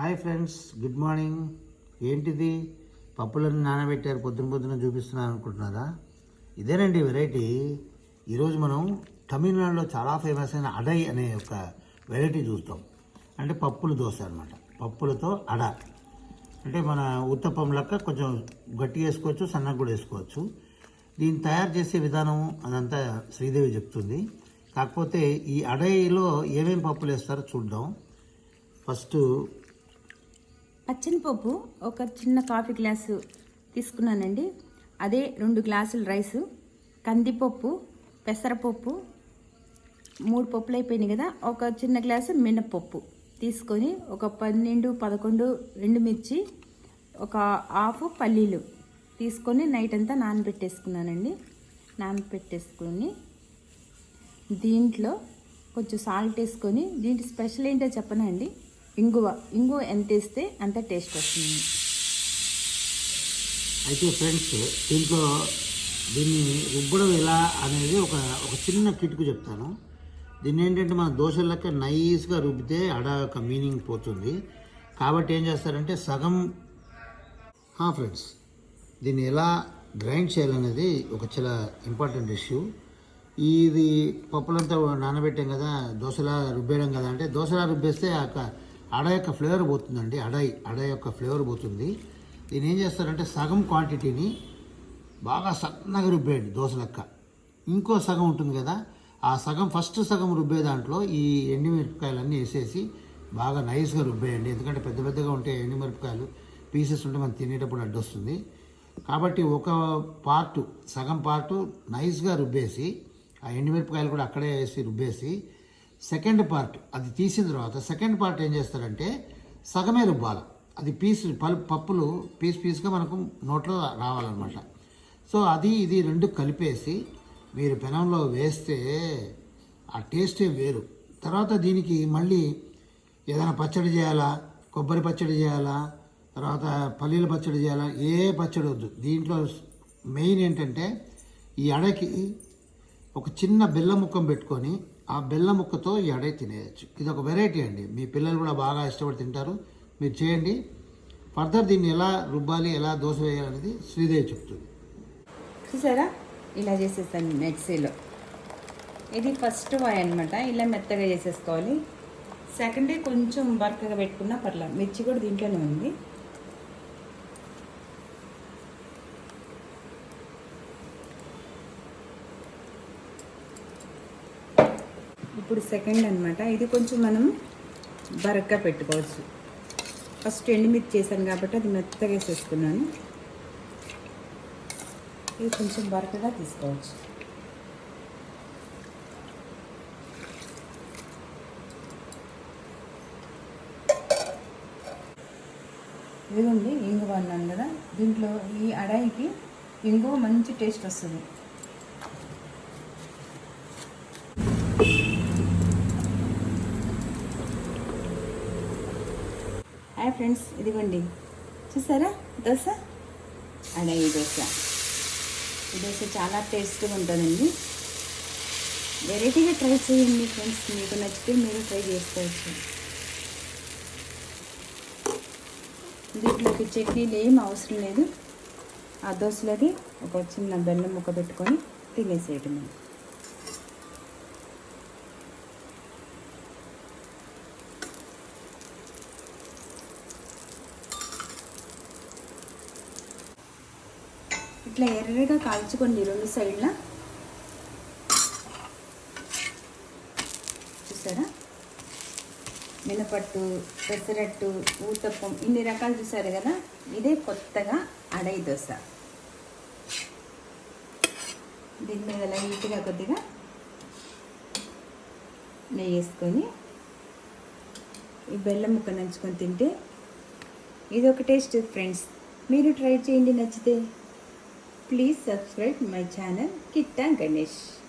Hi friends good morning. ఏంటిది? పప్పులను నానబెట్టారు పొద్దున పొద్దున చూపిస్తున్నాను అనుకుంటున్నారా? ఇదేనండి వెరైటీ. ఈరోజు మనం తమిళనాడులో చాలా ఫేమస్ అయిన అడై అనే ఒక వెరైటీ చూస్తాం అంటే పప్పుల దోశ అనమాట పప్పులతో అడ. అంటే మన ఉత్తప్పం లెక్క కొంచెం గట్టి వేసుకోవచ్చు సన్నగా కూడా వేసుకోవచ్చు. దీన్ని తయారు చేసే విధానం అదంతా శ్రీదేవి చెప్తుంది. కాకపోతే ఈ అడైలో ఏమేమి పప్పులు వేస్తారో చూద్దాం. ఫస్ట్ పచ్చనిపప్పు ఒక చిన్న కాఫీ గ్లాసు తీసుకున్నానండి. అదే రెండు గ్లాసులు రైసు కందిపప్పు పెసరపప్పు మూడు పప్పులు అయిపోయినాయి కదా ఒక చిన్న గ్లాసు మినప్పప్పు తీసుకొని ఒక పన్నెండు పదకొండు రెండు మిర్చి ఒక హాఫ్ పల్లీలు తీసుకొని నైట్ అంతా నానబెట్టేసుకున్నానండి. నానబెట్టేసుకొని దీంట్లో కొంచెం సాల్ట్ వేసుకొని దీంట్లో స్పెషల్ ఏంటో చెప్పనండి ఇంగువ. ఇంగువ ఎంత వేస్తే అంత టేస్ట్ వస్తుంది. అయితే ఫ్రెండ్స్ దీంట్లో దీన్ని రుబ్బడం ఎలా అనేది ఒక ఒక చిన్న కిటుకు చెప్తాను. దీన్ని ఏంటంటే మన దోశల లెక్క నైస్గా రుబ్బితే అడ ఒక మీనింగ్ పోతుంది. కాబట్టి ఏం చేస్తారంటే సగం ఫ్రెండ్స్ దీన్ని ఎలా గ్రైండ్ చేయాలనేది ఒక చాలా ఇంపార్టెంట్ ఇష్యూ ఇది పప్పులంతా నానబెట్టాం కదా దోశలా రుబ్బేయడం కదా. అంటే దోశలా రుబ్బేస్తే ఆ యొక్క అడ యొక్క ఫ్లేవర్ పోతుందండి అడై అడ యొక్క ఫ్లేవర్ పోతుంది. దీని ఏం చేస్తారంటే సగం క్వాంటిటీని బాగా సన్నగా రుబ్బేయండి దోశ లెక్క. ఇంకో సగం ఉంటుంది కదా ఆ సగం ఫస్ట్ సగం రుబ్బే దాంట్లో ఈ ఎండుమిరపకాయలన్నీ వేసేసి బాగా నైస్గా రుబ్బేయండి. ఎందుకంటే పెద్ద పెద్దగా ఉంటే ఎండుమిరపకాయలు పీసెస్ ఉంటే మనం తినేటప్పుడు అడ్డొస్తుంది. కాబట్టి ఒక పార్టు సగం పార్టు నైస్గా రుబ్బేసి ఆ ఎండుమిరపకాయలు కూడా అక్కడే వేసి రుబ్బేసి సెకండ్ పార్ట్ అది తీసిన తర్వాత సెకండ్ పార్ట్ ఏం చేస్తారంటే సగమే రుబ్బాలి. అది పీస్ పలు పప్పులు పీస్ పీస్గా మనకు నోట్లో రావాలన్నమాట. సో అది ఇది రెండు కలిపేసి మీరు పెనంలో వేస్తే ఆ టేస్టే వేరు. తర్వాత దీనికి మళ్ళీ ఏదైనా పచ్చడి చేయాలా? కొబ్బరి పచ్చడి చేయాలా? తర్వాత పల్లీల పచ్చడి చేయాలా? ఏ పచ్చడి వద్దు. దీంట్లో మెయిన్ ఏంటంటే ఈ అడకి ఒక చిన్న బెల్లం ముక్కం పెట్టుకొని ఆ బెల్లం ముక్కతో ఈ అడై తినేయచ్చు. ఇది ఒక వెరైటీ అండి. మీ పిల్లలు కూడా బాగా ఇష్టపడి తింటారు. మీరు చేయండి. ఫర్దర్ దీన్ని ఎలా రుబ్బాలి ఎలా దోశ వేయాలనేది శ్రీదేవి చెప్తుంది. చూసారా? ఇలా చేసేస్తాను మిక్సీలో. ఇది ఫస్ట్ వాయ్ అనమాట ఇలా మెత్తగా చేసేసుకోవాలి. సెకండ్ కొంచెం బరకగా పెట్టుకున్నా పర్లేదు. మిర్చి కూడా దీంట్లోనే ఉంది. ఇప్పుడు సెకండ్ అనమాట ఇది కొంచెం మనం బరక్గా పెట్టుకోవచ్చు. ఫస్ట్ ఎండుమిర్చి చేశాను కాబట్టి అది మెత్తగా వేసేసుకున్నాను. ఇది కొంచెం బరకగా తీసుకోవచ్చు. ఇదిగోండి ఇంగువ అన్నాను కదా. దీంట్లో ఈ అడాయికి ఇంగువ మంచి టేస్ట్ వస్తుంది. హాయ్ ఫ్రెండ్స్ ఇదిగోండి. చూసారా? దోశ? అడాయి దోశ. ఈ దోశ చాలా టేస్ట్గా ఉంటుందండి. వెరైటీగా ట్రై చేయండి ఫ్రెండ్స్. మీకు నచ్చితే మీరు ట్రై చేసుకోవచ్చు. దీంట్లోకి చట్నీలు ఏం అవసరం లేదు. ఆ దోశలోది ఒక చిన్న బెల్లం ముక్క పెట్టుకొని తినేసేయటమే. ఇట్లా ఎర్రగా కాల్చుకోండి రెండు సైడ్ల. చూసారా? మినపట్టు పెసరట్టు ఊతప్పం ఇన్ని రకాలు చూసారు కదా? ఇదే కొత్తగా అడై దోశ. దీని మీద లైట్గా కొద్దిగా నెయ్యి వేసుకొని ఈ బెల్లం ముక్క నంచుకొని తింటే ఇది ఒక టేస్ట్ ఫ్రెండ్స్. మీరు ట్రై చేయండి నచ్చితే. please subscribe my channel Kitta Ganesh.